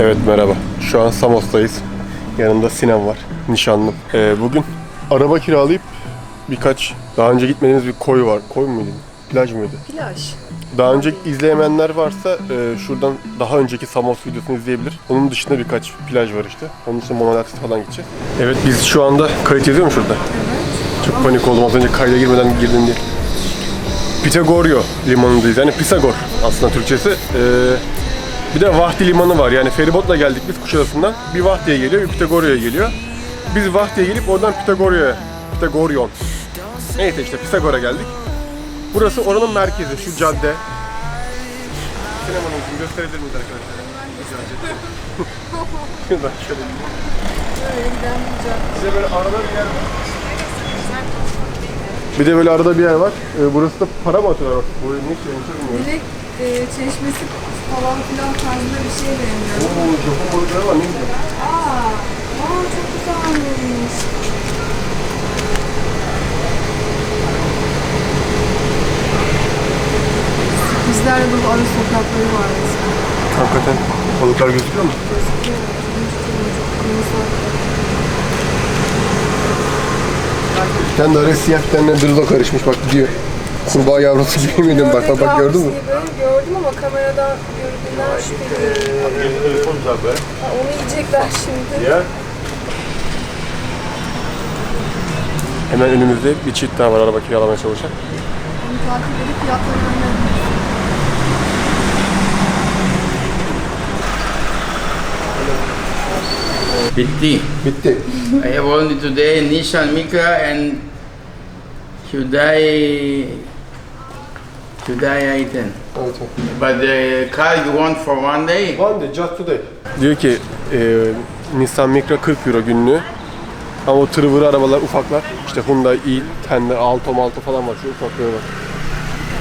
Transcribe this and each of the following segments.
Evet merhaba. Şu an Samos'tayız. Yanımda Sinem var. Nişanlım. Ee, bugün araba kiralayıp birkaç daha önce gitmediğimiz bir koy var. Koy muydu? Plaj mıydı? Plaj. Daha önce izleyemeyenler varsa e, şuradan daha önceki Samos videosunu izleyebilir. Onun dışında birkaç plaj var işte. Onun için Monalatis falan gideceğiz. Evet biz şu anda kayıt yazıyor mu şurada? Çok panik oldum az önce kayda girmeden girdim diye. Pitagoryo limanındayız. Yani Pisagor aslında Türkçesi. Ee, bir de Vahdi limanı var. Yani feribotla geldik biz Kuşadası'ndan. Bir Vahdi'ye geliyor, bir Pitagoryo'ya geliyor. Biz Vahdi'ye gelip oradan Pitagoryo'ya, Pitagoryon. Neyse işte Pisagor'a geldik. Burası oranın merkezi, şu cadde. Sinemanın için gösterebilir miyiz arkadaşlar? Şuradan şöyle bir- böyle arada bir yer var. Bir de böyle arada bir yer var. Ee, burası da para mı atıyorlar? Bu ne şey. Direkt e, çeşmesi falan filan tarzında bir şey beğeniyorum. Oo, Japon balıkları var ne güzel. Aa, aa çok güzelmiş. Bizlerde bu arı sokakları var mesela. Hakikaten balıklar gözüküyor mu? Bir tane de araya siyah bir tane dırla karışmış bak diyor. Kurbağa yavrusu gibi miydim bak bak bak gördün mü? Gördüm ama kameradan gördüğümden şüpheliyim. Ha, onu yiyecekler şimdi. Ya. Hemen önümüzde bir çift daha var araba kiralamaya çalışan. Onu takip edip öğrenelim. Bitti. Bitti. I have only today Nissan Micra and Hyundai Hyundai i10. Evet. But the car you want for one day? One day, just today. Diyor ki e, Nissan Micra 40 euro günlüğü. Ama o tırvırı arabalar ufaklar. İşte Hyundai i10'ler, Alto Malto falan var. Şu ufakları var.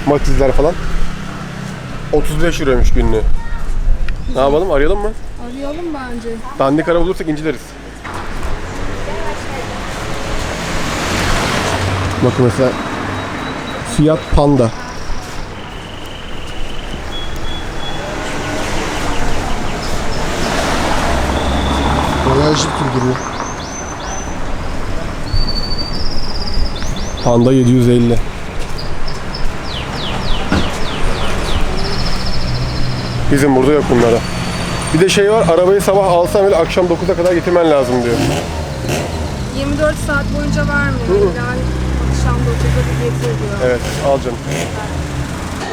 Matizler falan. 35 euroymuş günlüğü. Ne yapalım? Arayalım mı? Arayalım bence. Dandik araba bulursak inceleriz. Bakın mesela Fiat Panda. Bayağı jip gibi duruyor. Panda 750. Bizim burada yok bunlara. Bir de şey var, arabayı sabah alsan bile akşam 9'a kadar getirmen lazım diyor. 24 saat boyunca vermiyor. Yani akşam 9'da bir getir diyor. Evet, al canım.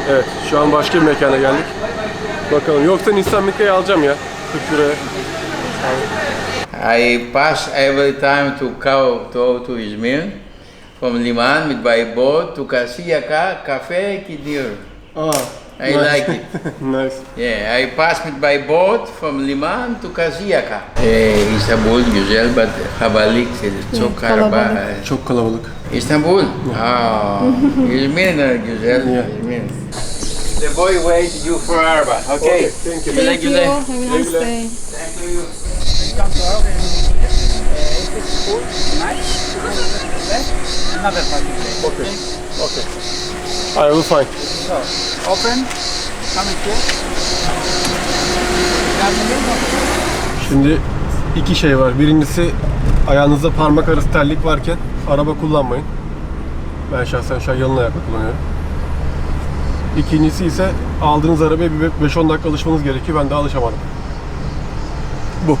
Evet, şu an başka bir mekana geldik. Bakalım, yoksa Nissan Micra'yı alacağım ya. 40 liraya. I pass every time to go to, to Izmir from Liman with by boat to Kasiyaka Cafe Kidir. Aa, I like it. nice. Yeah, I pass with by boat from Liman to Kasiyaka. Eh, Istanbul güzel but Habalik çok kalabalık. kalabalık. Çok kalabalık. İstanbul. Ah, İzmir de güzel. Yeah. İzmir. The boy wait you for Arba. Okay. thank you. Thank you. Have a nice güle. day. Another party place. Okay. Okay. I will find. So, open, come milk? Şimdi iki şey var. Birincisi ayağınızda parmak arası terlik varken araba kullanmayın. Ben şahsen şu an yalın ayakla kullanıyorum. İkincisi ise aldığınız arabaya bir 5-10 dakika alışmanız gerekiyor. Ben de alışamadım. Bu.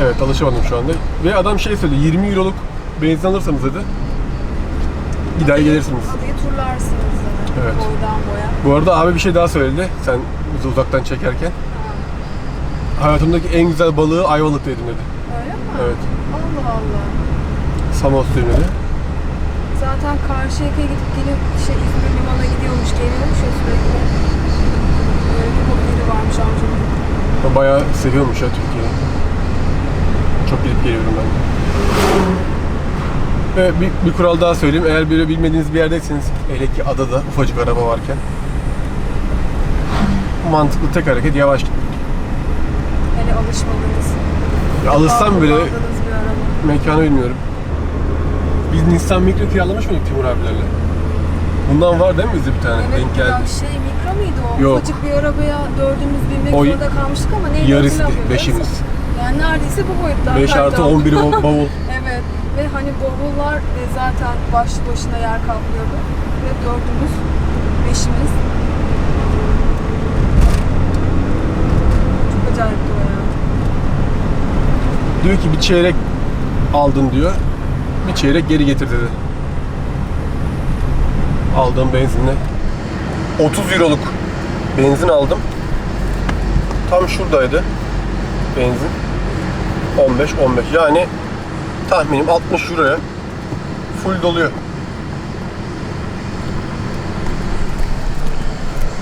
Evet alışamadım şu anda. Ve adam şey söyledi 20 euroluk benzin alırsanız dedi. Gider gelirsiniz. Adayı turlarsınız dedi. Evet. Boydan boya. Bu arada abi bir şey daha söyledi. Sen bizi uzaktan çekerken. Hayatımdaki en güzel balığı Ayvalık dedim dedi. Öyle mi? Evet. Allah Allah. Samos dedi. Zaten Karşıyaka'ya gidip gelip şey İzmir limana gidiyormuş, geliyormuş ya sürekli. Böyle bir hobili varmış amcamın. O bayağı seviyormuş ya Türkiye'yi. Çok gidip geliyorum ben. Ve bir, bir kural daha söyleyeyim. Eğer böyle bilmediğiniz bir yerdeyseniz, hele ki adada ufacık araba varken mantıklı tek hareket yavaş gitmek. Hele alışmalıyız. Ya Alışsam bile mekanı bilmiyorum. Biz Nissan Micra kiralamış mıydık Timur abilerle? Bundan var değil mi bizde bir tane? Evet, Denk geldi. şey mikro muydu o? Yok. Ufacık bir arabaya dördümüz binmek O zorunda kalmıştık ama neydi Yarısı hatırlamıyorum. beşimiz. Yani neredeyse bu boyutlar. 5 artı 11 ba- bavul. Evet. Ve hani bavullar e, zaten başlı başına yer kaplıyordu. Ve dördümüz, beşimiz. Çok acayipti o ya. Diyor ki bir çeyrek aldın diyor. Bir çeyrek geri getir dedi. Aldığım benzinle 30 euroluk benzin aldım. Tam şuradaydı benzin. 15 15 yani tahminim 60 euroya full doluyor.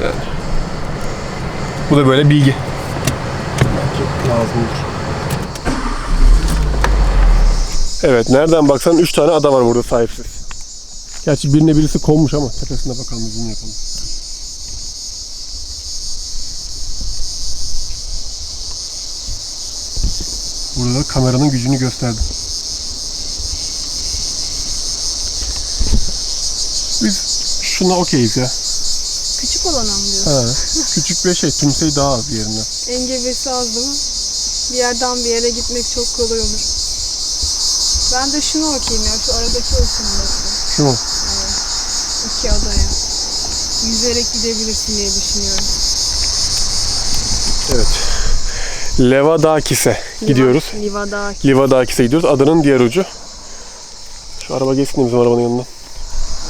Yani. Bu da böyle bilgi. Belki lazımdır. Evet, nereden baksan 3 tane ada var burada sahipsiz. Gerçi birine birisi konmuş ama tepesine bakalım bunu yapalım. Kameranın gücünü gösterdim. Biz şuna okeyiz ya. Küçük olan mı diyorsun? Ha, küçük bir şey, tümseyi daha az yerinden. Engebesi az değil mi? Bir yerden bir yere gitmek çok kolay olur. Ben de şunu okuyayım ya, şu aradaki olsun. Şu mu? İki adaya. Yüzerek gidebilirsin diye düşünüyorum. Evet. Levadakis'e gidiyoruz. Livadaki. Livadakis'e gidiyoruz. Adanın diğer ucu. Şu araba geçsin bizim arabanın yanından.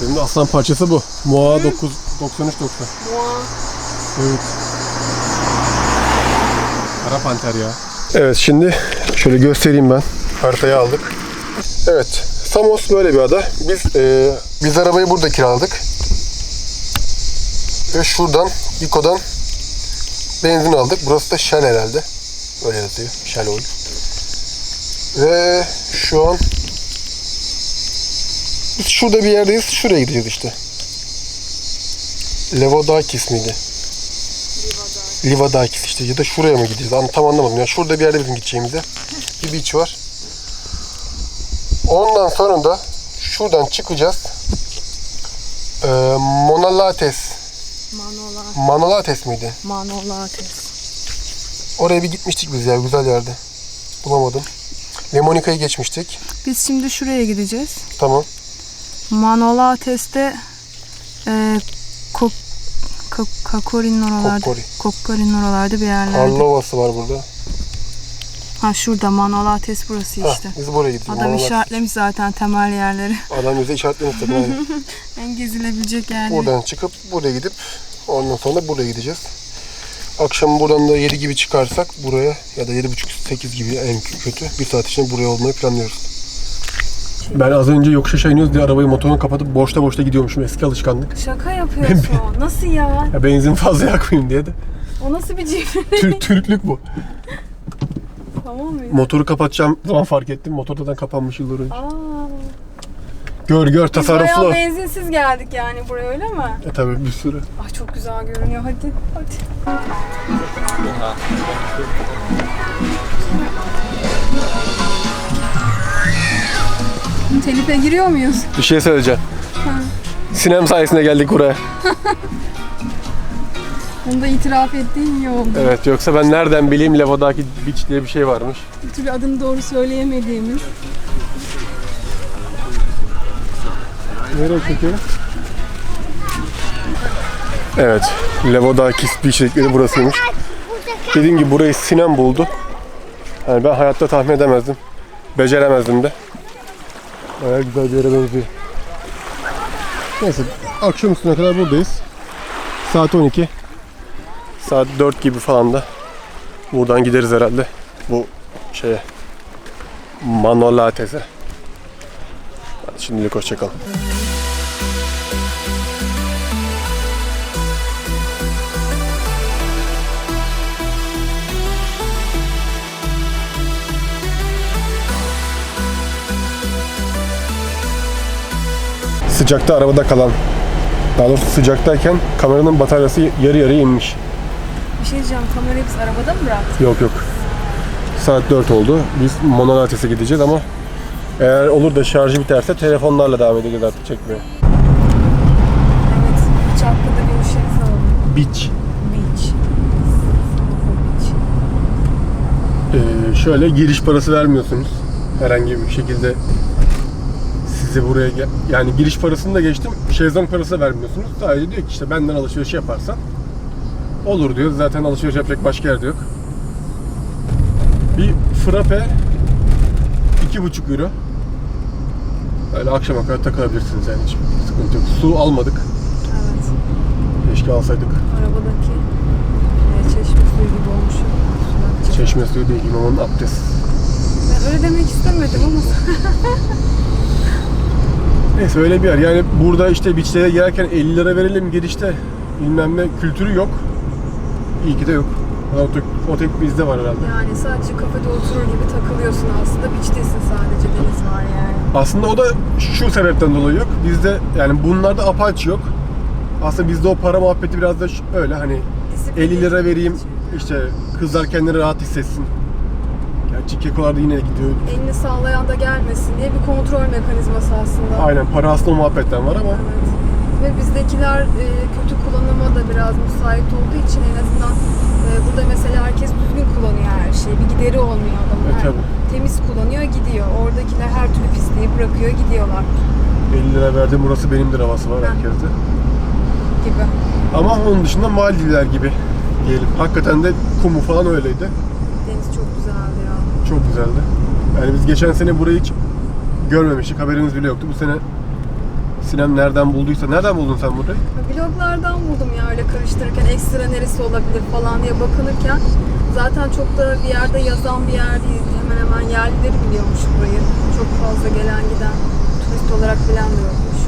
Benim de aslan parçası bu. Moa 9 93 90. Boğa. Evet. Kara panter ya. Evet şimdi şöyle göstereyim ben. Haritayı aldık. Evet. Samos böyle bir ada. Biz e, biz arabayı burada kiraladık. Ve şuradan Biko'dan benzin aldık. Burası da Shell herhalde. Öyle yazıyor. Oil. Ve şu an biz şurada bir yerdeyiz. Şuraya gideceğiz işte. Levodakis miydi? Livadakis işte ya da şuraya mı gideceğiz? An- Tam anlamadım ya. Şurada bir yerde bizim gideceğimizde bir beach var. Ondan sonra da şuradan çıkacağız. Ee, Monalates. Manola. Manolates miydi? Manolates. Oraya bir gitmiştik biz ya güzel yerde. Bulamadım. Lemonika'yı geçmiştik. Biz şimdi şuraya gideceğiz. Tamam. Manolates'te e, Kok, Kok, Kakorin oralarda. Kokkori. Kokkorin oralarda bir yerlerde. Arlovası var burada. Ha şurada Manolates burası Hah, işte. biz buraya gittik. Adam Manolates. işaretlemiş zaten temel yerleri. Adam bize işaretlemiş aynen. en gezilebilecek yerleri. Buradan çıkıp buraya gidip ondan sonra buraya gideceğiz. Akşam buradan da 7 gibi çıkarsak buraya ya da 7.30-8 gibi en kötü bir saat içinde buraya olmayı planlıyoruz. Ben az önce yokuş aşağı iniyoruz diye arabayı motorunu kapatıp boşta boşta gidiyormuşum eski alışkanlık. Şaka yapıyorsun. nasıl ya? Ya benzin fazla yakmayayım diye de. O nasıl bir cimri? Türk Türklük bu. tamam mı? Motoru kapatacağım zaman fark ettim. Motor zaten kapanmış yıllar önce. Aa, Gör gör biz bayağı tasarruflu. benzinsiz geldik yani buraya öyle mi? E tabi bir sürü. Ah çok güzel görünüyor hadi. Hadi. Telife giriyor muyuz? Bir şey söyleyeceğim. Sinem sayesinde geldik buraya. Onu da itiraf ettiğin iyi oldu. Evet yoksa ben nereden bileyim Levo'daki Beach diye bir şey varmış. Bir türlü adını doğru söyleyemediğimiz. Çekiyorum? Evet. Levodakis Beach dedikleri burasıymış. Dediğim gibi burayı Sinem buldu. Yani ben hayatta tahmin edemezdim. Beceremezdim de. Bayağı güzel bir yere benziyor. Neyse akşam üstüne kadar buradayız. Saat 12. Saat 4 gibi falan da buradan gideriz herhalde. Bu şeye Manolates'e. Hadi şimdilik hoşçakalın. sıcakta arabada kalan daha doğrusu sıcaktayken kameranın bataryası yarı yarıya inmiş. Bir şey diyeceğim, kamerayı biz arabada mı bıraktık? Yok yok. Saat 4 oldu. Biz Monalates'e gideceğiz ama eğer olur da şarjı biterse telefonlarla devam edeceğiz artık çekmeye. Evet, bir hiç hakkında görüşürüz alalım. Beach. Beach. Ee, şöyle giriş parası vermiyorsunuz. Herhangi bir şekilde sizi buraya yani giriş parasını da geçtim. Şezlong parası da vermiyorsunuz. Sadece diyor ki işte benden alışveriş yaparsan olur diyor. Zaten alışveriş yapacak başka yerde yok. Bir frappe 2,5 euro. Böyle akşama kadar takılabilirsiniz yani hiç sıkıntı yok. Su almadık. Evet. Keşke alsaydık. Arabadaki e, çeşme suyu gibi olmuş. Çeşme suyu değil, imamın abdest. Ben öyle demek istemedim ama Neyse öyle bir yer. Yani burada işte beachlere girerken 50 lira verelim girişte bilmem ne kültürü yok. İyi ki de yok. O tek, o tek bizde var herhalde. yani sadece kafede oturur gibi takılıyorsun aslında. Beach'tesin sadece deniz var yani. Aslında o da şu sebepten dolayı yok. Bizde yani bunlarda apaç yok. Aslında bizde o para muhabbeti biraz da öyle hani Disiplin 50 lira vereyim işte kızlar kendini rahat hissetsin. Gerçi kekolar da yine gidiyor. Elini sallayan da gelmesin diye bir kontrol mekanizması aslında. Aynen para aslında o muhabbetten var ama Evet. Ve bizdekiler e, kötü kullanıma da biraz müsait olduğu için en azından e, burada mesela herkes düzgün kullanıyor her şeyi. Bir gideri olmuyor adamın. E, tabii. Temiz kullanıyor gidiyor. Oradakiler her türlü pisliği bırakıyor gidiyorlar 50 lira verdim burası benimdir havası var Ha. herkeste. gibi. Ama onun dışında Maldivler gibi diyelim. Hakikaten de kumu falan öyleydi. Deniz çok güzeldi ya. Çok güzeldi. Yani biz geçen sene burayı hiç görmemiştik. Haberimiz bile yoktu. Bu sene Sinem nereden bulduysa. Nereden buldun sen burayı? Vloglardan buldum ya öyle karıştırırken ekstra neresi olabilir falan diye bakınırken zaten çok da bir yerde yazan bir yer değil. Hemen hemen yerlileri biliyormuş burayı. Çok fazla gelen giden turist olarak bilen de yokmuş.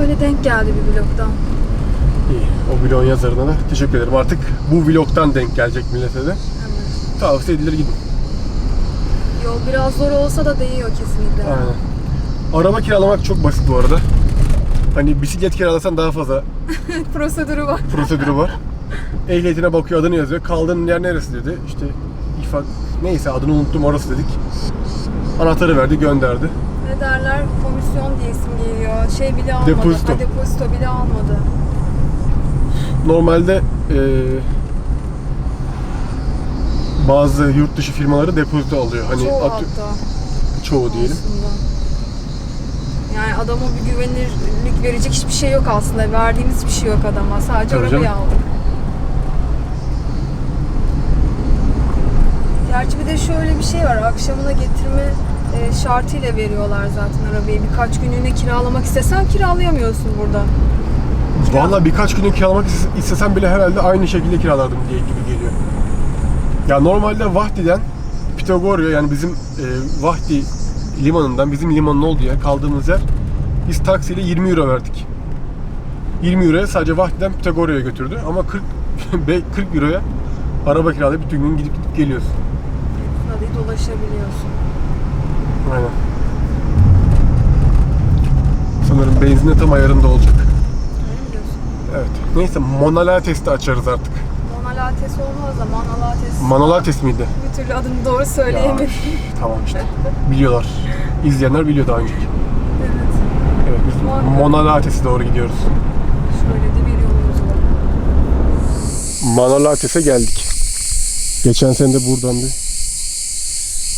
Öyle denk geldi bir vlogdan. İyi. O vlogun yazarına da teşekkür ederim. Artık bu vlogtan denk gelecek millete de. Tavsiye edilir gidin. Yol biraz zor olsa da değiyor kesinlikle. Aynen. Araba kiralamak çok basit bu arada. Hani bisiklet kiralasan daha fazla Prosedürü var. prosedürü var. Ehliyetine bakıyor, adını yazıyor. Kaldığın yer neresi dedi. İşte ifade neyse adını unuttum orası dedik. Anahtarı verdi, gönderdi. Ne derler? Komisyon diye isim geliyor. Şey bile almadı. Depozito. Ha, depozito bile almadı. Normalde eee, bazı yurt dışı firmaları depozito alıyor. Hani Çoğu atı- hatta. çoğu diyelim. aslında. Yani adama bir güvenirlik verecek hiçbir şey yok aslında. Verdiğimiz hiçbir şey yok adama. Sadece Tabii arabayı canım. aldık. Gerçi bir de şöyle bir şey var. Akşamına getirme e, şartıyla veriyorlar zaten arabayı. Birkaç günlüğüne kiralamak istesen kiralayamıyorsun burada. Vallahi birkaç günü kiralamak is- istesem bile herhalde aynı şekilde kiralardım diye gibi geliyor. Ya normalde Vahdi'den Pitagorya yani bizim e, Vahdi limanından bizim limanın olduğu yer kaldığımız yer biz taksiyle 20 euro verdik. 20 euroya sadece Vahdi'den Pitagorya'ya götürdü ama 40 be- 40 euroya araba kiralayıp bütün gün gidip gidip geliyorsun. Adayı dolaşabiliyorsun. Aynen. Sanırım benzin de tam ayarında olacak. Evet. Neyse Monalates de açarız artık. Monalates olmaz da Manalates. Manolates miydi? bir türlü adını doğru söyleyemedim. Tamam işte. Biliyorlar. İzleyenler biliyor daha önceki. evet. Evet biz Muhakkak. Monalates'e doğru gidiyoruz. Şöyle de bir yolumuz var. Manolates'e geldik. Geçen sene de buradan bir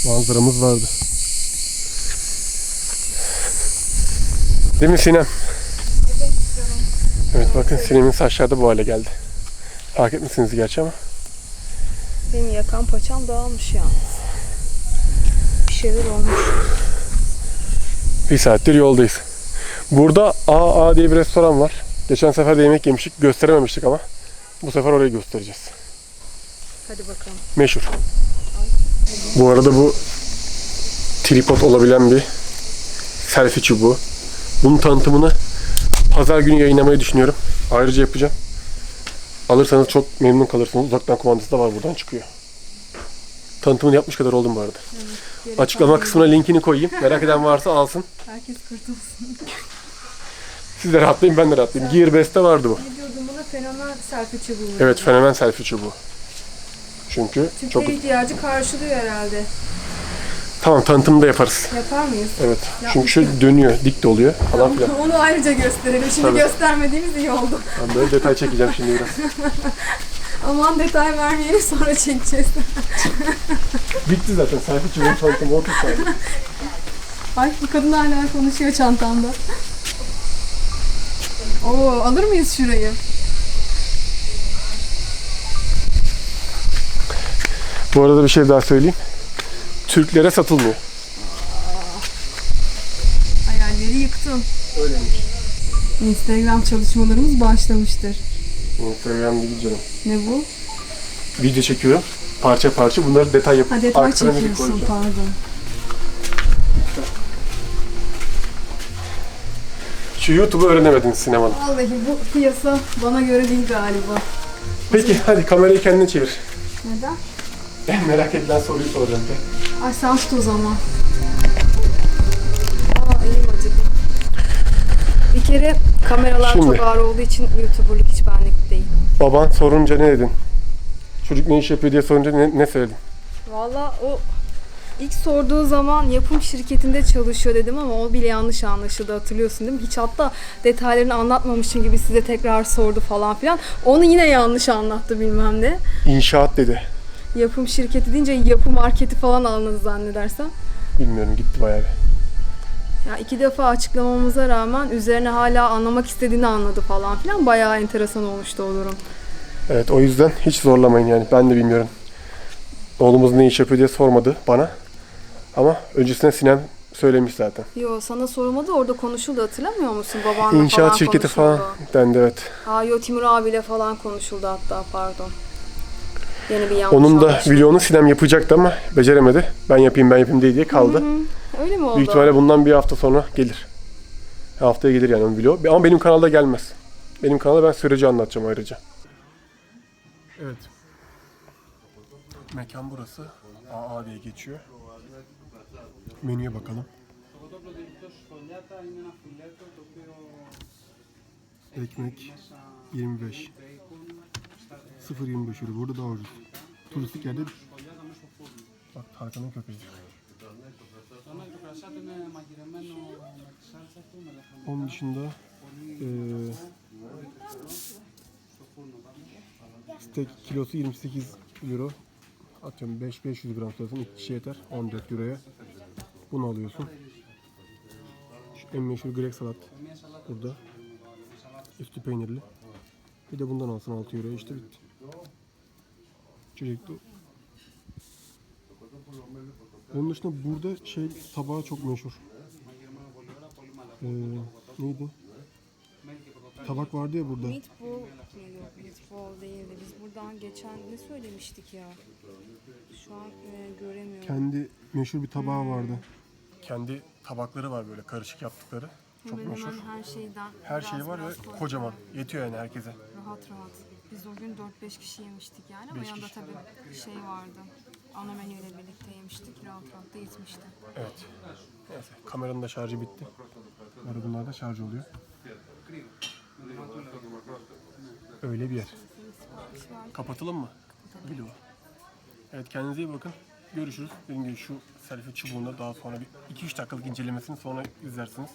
manzaramız vardı. Değil mi Sinem? Evet. Evet bakın Sinem'in saçları da bu hale geldi. Fark etmişsiniz gerçi ama. Benim yakan paçam dağılmış yalnız. Bir şeyler olmuş. Bir saattir yoldayız. Burada AA diye bir restoran var. Geçen sefer de yemek yemiştik. Gösterememiştik ama. Bu sefer orayı göstereceğiz. Hadi bakalım. Meşhur. Bu arada bu tripod olabilen bir selfie çubuğu. Bunun tanıtımını pazar günü yayınlamayı düşünüyorum. Ayrıca yapacağım. Alırsanız çok memnun kalırsınız. Uzaktan kumandası da var buradan çıkıyor. Tanıtımını yapmış kadar oldum bu arada. Açıklama kısmına linkini koyayım. Merak eden varsa alsın. Herkes kurtulsun. Siz de rahatlayın ben de rahatlayayım. Gearbest'te vardı bu. ne diyordum buna? Fenomen selfie çubuğu. Evet fenomen selfie çubuğu. Çünkü Türkiye çok... ihtiyacı karşılıyor herhalde. Tamam tanıtımını da yaparız. Yapar mıyız? Evet. Çünkü şöyle dönüyor, dik de oluyor falan filan. Onu ayrıca gösterelim. Şimdi Tabii. göstermediğimiz iyi oldu. Ben böyle detay çekeceğim şimdi biraz. Aman detay vermeyelim sonra çekeceğiz. Bitti zaten. Sayfa çubuğun çantamı 30 saniye. Ay bu kadın hala konuşuyor çantamda. Oo alır mıyız şurayı? Bu arada bir şey daha söyleyeyim. Türklere satılmıyor. Hayalleri yıktın. Öyleymiş. Instagram çalışmalarımız başlamıştır. Instagram değil canım. Ne bu? Video çekiyorum. Parça parça bunları detay yapıp Ha detay çekiyorsun koyacağım. pardon. Şu YouTube'u öğrenemedin sinemanın. Vallahi bu piyasa bana göre değil galiba. Peki hadi kamerayı kendine çevir. Neden? En merak edilen soruyu soracağım. de. Ay sen tut o zaman. Aa elim acıdı. Bir kere kameralar Şimdi. çok ağır olduğu için YouTuber'lık hiç benlik değil. Baban sorunca ne dedin? Çocuk ne iş yapıyor diye sorunca ne, ne söyledin? Valla o ilk sorduğu zaman yapım şirketinde çalışıyor dedim ama o bile yanlış anlaşıldı hatırlıyorsun değil mi? Hiç hatta detaylarını anlatmamışım gibi size tekrar sordu falan filan. Onu yine yanlış anlattı bilmem ne. İnşaat dedi. Yapım şirketi deyince yapı marketi falan anladı zannedersem. Bilmiyorum gitti bayağı bir. Ya iki defa açıklamamıza rağmen üzerine hala anlamak istediğini anladı falan filan. Bayağı enteresan olmuştu o durum. Evet o yüzden hiç zorlamayın yani. Ben de bilmiyorum. Oğlumuz ne iş yapıyor diye sormadı bana. Ama öncesinde Sinem söylemiş zaten. Yo sana sorulmadı orada konuşuldu hatırlamıyor musun? Babanla İnşaat falan şirketi konuşuldu. falan dendi evet. Ha yo Timur abiyle falan konuşuldu hatta pardon. Yeni bir yanlış Onun da anlaşılma. videonu Sinem yapacaktı ama beceremedi. Ben yapayım ben yapayım diye diye kaldı. Öyle mi oldu? Büyük ihtimalle bundan bir hafta sonra gelir. Haftaya gelir yani onun vlogu. Ama benim kanalda gelmez. Benim kanalda ben süreci anlatacağım ayrıca. Evet. Mekan burası. AA diye geçiyor. Menüye bakalım. Ekmek 25. 0.25 euro. Burada daha ucuz. Turistik yerde Bak Tarkan'ın köpeği. Onun dışında eee steak kilosu 28 euro. Atıyorum 5 500 gram tutasın 2 kişi yeter 14 euroya. Bunu alıyorsun. Şu en meşhur grek salat burada. Üstü peynirli. Bir de bundan alsın 6 euroya işte bitti. Çocuklu. Onun dışında burada şey tabağı çok meşhur. Ee, neydi? Tabak vardı ya burada. Meatball yok meatball değildi. Biz buradan geçen ne söylemiştik ya? Şu an e, göremiyorum. Kendi meşhur bir tabağı vardı. Kendi tabakları var böyle karışık yaptıkları. Çok hemen meşhur. hemen her şeyden. Her biraz şeyi var ve biraz kocaman. Yetiyor yani herkese. Rahat rahat. Biz o gün 4-5 kişi yemiştik yani ama Beş yanında kişi. tabii şey vardı. Ana menüyle birlikte yemiştik. Rahat rahat da yetmişti. Evet. Neyse kameranın da şarjı bitti. Bunlar da şarj oluyor. Öyle bir yer. Kapatalım mı? Vlog'u. Evet kendinize iyi bakın. Görüşürüz. Dediğim gibi şu selfie çubuğunda daha sonra bir 2-3 dakikalık incelemesini sonra izlersiniz.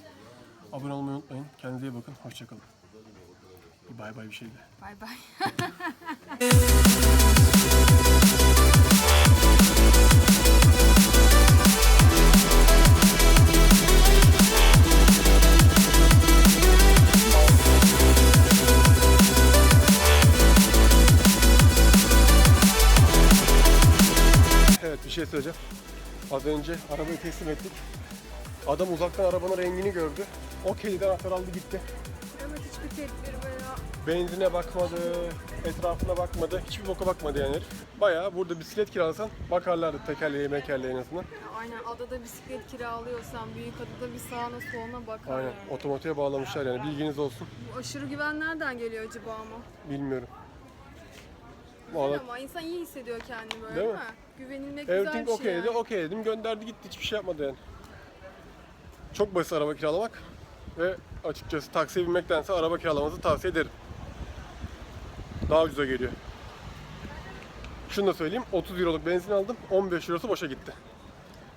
Abone olmayı unutmayın. Kendinize iyi bakın. Hoşçakalın. Bir bay bay bir şey de. Bay bay. Evet bir şey söyleyeceğim. Az önce arabayı teslim ettik. Adam uzaktan arabanın rengini gördü. O keliden anahtar aldı gitti. Evet hiçbir tedbir Benzine bakmadı, etrafına bakmadı, hiçbir boka bakmadı yani herif. Bayağı burada bisiklet kiralasan bakarlardı tekerleğe mekerleğe en azından. aynen adada bisiklet kiralıyorsan büyük adada bir sağına soluna bakarlar. Aynen otomatiğe bağlamışlar yani bilginiz olsun. Bu aşırı güven nereden geliyor acaba ama? Bilmiyorum. Vallahi Ama insan iyi hissediyor kendini böyle Değil mi? Güvenilmek güzel everything bir şey okay dedi, yani. okey dedim gönderdi gitti hiçbir şey yapmadı yani. Çok basit araba kiralamak ve açıkçası taksiye binmektense araba kiralamanızı tavsiye ederim. Daha ucuza geliyor. Şunu da söyleyeyim 30 euroluk benzin aldım 15 eurosu boşa gitti.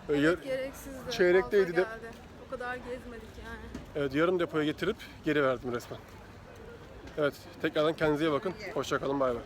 Yar- Gereksizdi. Çeyrekteydi de-. O kadar gezmedik yani. Evet yarım depoya getirip geri verdim resmen. Evet tekrardan kendinize iyi bakın. Hoşçakalın bay bay.